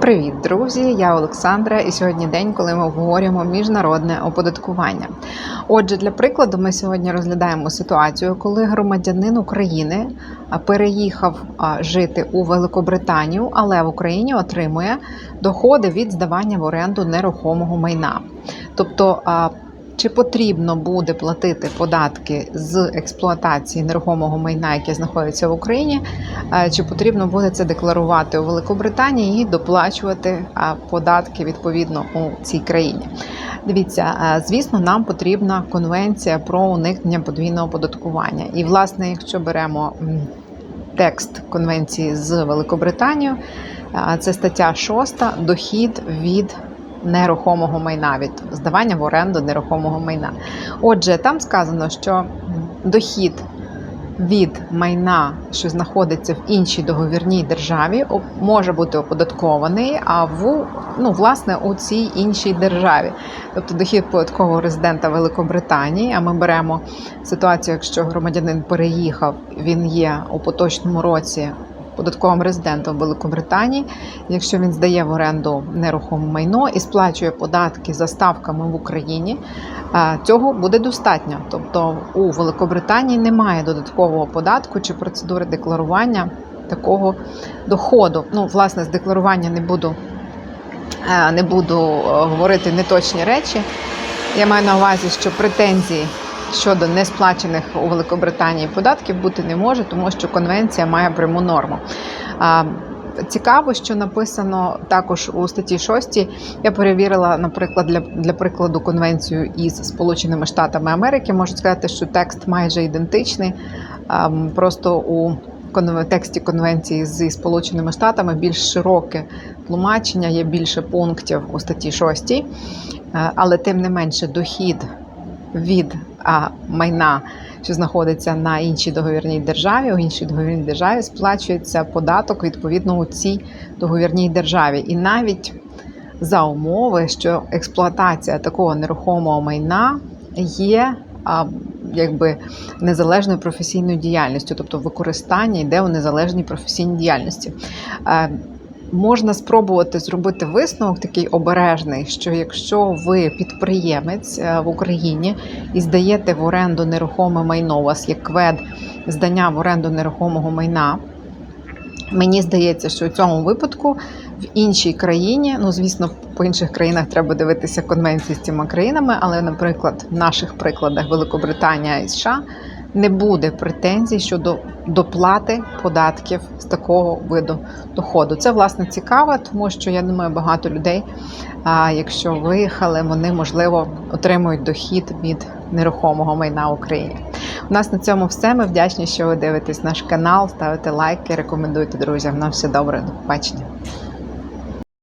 Привіт, друзі! Я Олександра, і сьогодні день, коли ми обговорюємо міжнародне оподаткування. Отже, для прикладу, ми сьогодні розглядаємо ситуацію, коли громадянин України переїхав жити у Великобританію, але в Україні отримує доходи від здавання в оренду нерухомого майна. Тобто, чи потрібно буде платити податки з експлуатації нерухомого майна, яке знаходиться в Україні, е, чи потрібно буде це декларувати у Великобританії і доплачувати податки відповідно у цій країні? Дивіться, е, звісно, нам потрібна конвенція про уникнення подвійного оподаткування. І, власне, якщо беремо текст конвенції з Великобританією, е, це стаття 6 дохід від нерухомого майна, від здавання в оренду нерухомого майна. Отже, там сказано, що дохід від майна, що знаходиться в іншій договірній державі, може бути оподаткований, а в ну, власне у цій іншій державі. Тобто дохід податкового резидента Великобританії. А ми беремо ситуацію, якщо громадянин переїхав, він є у поточному році. Податковим резидентом Великобританії, якщо він здає в оренду нерухоме майно і сплачує податки за ставками в Україні, цього буде достатньо. Тобто у Великобританії немає додаткового податку чи процедури декларування такого доходу. Ну, власне, з декларування не буду, е, не буду е, говорити неточні речі. Я маю на увазі, що претензії щодо несплачених у Великобританії податків бути не може, тому що конвенція має пряму норму. Цікаво, що написано також у статті 6. Я перевірила, наприклад, для, для прикладу конвенцію із Сполученими Штатами Америки. Можу сказати, що текст майже ідентичний. Просто у тексті конвенції зі Сполученими Штатами більш широке тлумачення, є більше пунктів у статті 6. Е, Але тим не менше дохід від а, майна, що знаходиться на іншій договірній державі, у іншій договірній державі сплачується податок відповідно у цій договірній державі. І навіть за умови, що експлуатація такого нерухомого майна є а, якби незалежною професійною діяльністю, тобто використання йде у незалежній професійній діяльності. Можна спробувати зробити висновок такий обережний, що якщо ви підприємець е, в Україні і здаєте в оренду нерухоме майно, у вас є квед здання в оренду нерухомого майна. Мені здається, що у цьому випадку в іншій країні, ну звісно, по інших країнах треба дивитися конвенції з цими країнами, але, наприклад, в наших прикладах Великобританія і США не буде претензій щодо доплати податків з такого виду доходу. Це власне цікаво, тому що я думаю, багато людей, якщо виїхали, вони можливо отримують дохід від нерухомого майна в Україні. У нас на цьому все. Ми вдячні, що ви дивитесь наш канал, ставите лайки, рекомендуйте друзям. На все добре, до побачення.